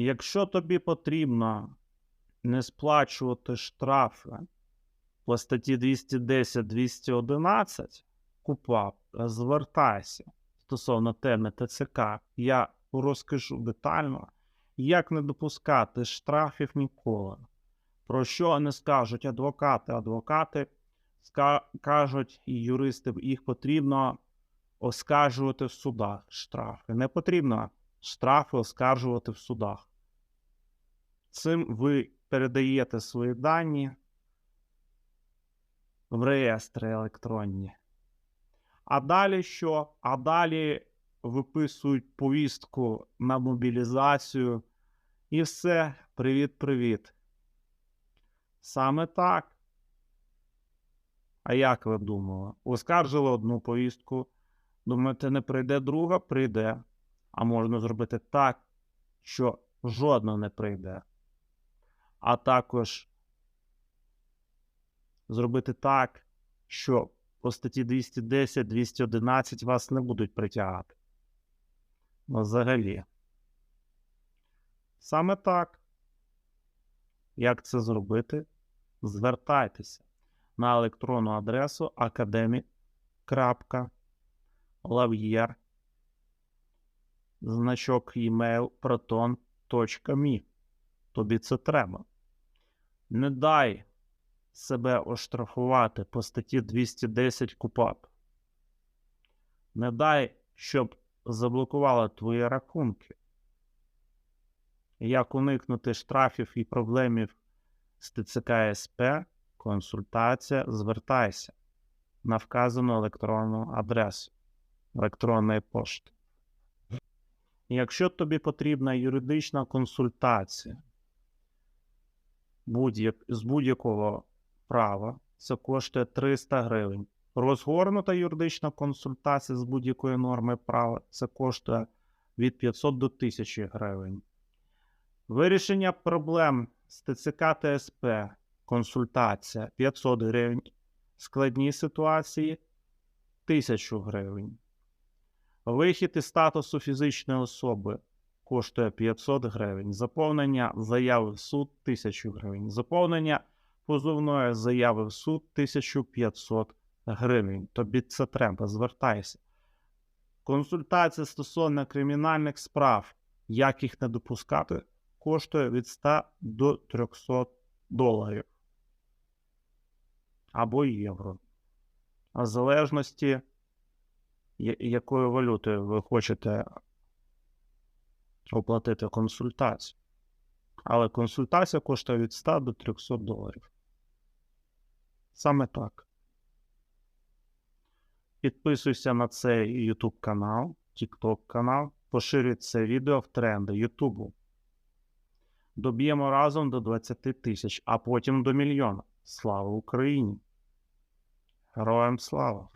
Якщо тобі потрібно не сплачувати штрафи по статті 210-211 КУПАП, звертайся стосовно теми ТЦК. Я розкажу детально, як не допускати штрафів ніколи. Про що не скажуть адвокати? Адвокати кажуть, і юристи, їх потрібно оскаржувати в судах штрафи. Не потрібно штрафи оскаржувати в судах. Цим ви передаєте свої дані в реєстри електронні. А далі що? А далі виписують повістку на мобілізацію і все. Привіт-привіт. Саме так. А як ви думали? Оскаржили одну повістку. Думаєте, не прийде друга? Прийде. А можна зробити так, що жодна не прийде. А також зробити так, що по статті 210-211 вас не будуть притягати. Ну, взагалі. Саме так. Як це зробити? Звертайтеся на електронну адресу academic.lavier значок email proton.me. Тобі це треба. Не дай себе оштрафувати по статті 210 КУПАП. Не дай, щоб заблокували твої рахунки. Як уникнути штрафів і проблемів з ТЦК СП, консультація, звертайся на вказану електронну адресу електронної пошти. Якщо тобі потрібна юридична консультація будь-як, з будь-якого права, це коштує 300 гривень. Розгорнута юридична консультація з будь-якої норми права це коштує від 500 до 1000 гривень. Вирішення проблем з ТЦК ТСП консультація 500 гривень. Складні ситуації 1000 гривень. Вихід із статусу фізичної особи коштує 500 гривень. Заповнення заяви в суд 1000 гривень. Заповнення позовної заяви в суд 1500 гривень. Тобі це треба, звертайся. Консультація стосовно кримінальних справ, як їх не допускати, коштує від 100 до 300 доларів або євро. В залежності, якою валютою ви хочете оплатити консультацію. Але консультація коштує від 100 до 300 доларів. Саме так. Підписуйся на цей YouTube канал, TikTok канал, поширюй це відео в тренди YouTube. Доб'ємо разом до 20 тисяч, а потім до мільйона. Слава Україні! Героям слава!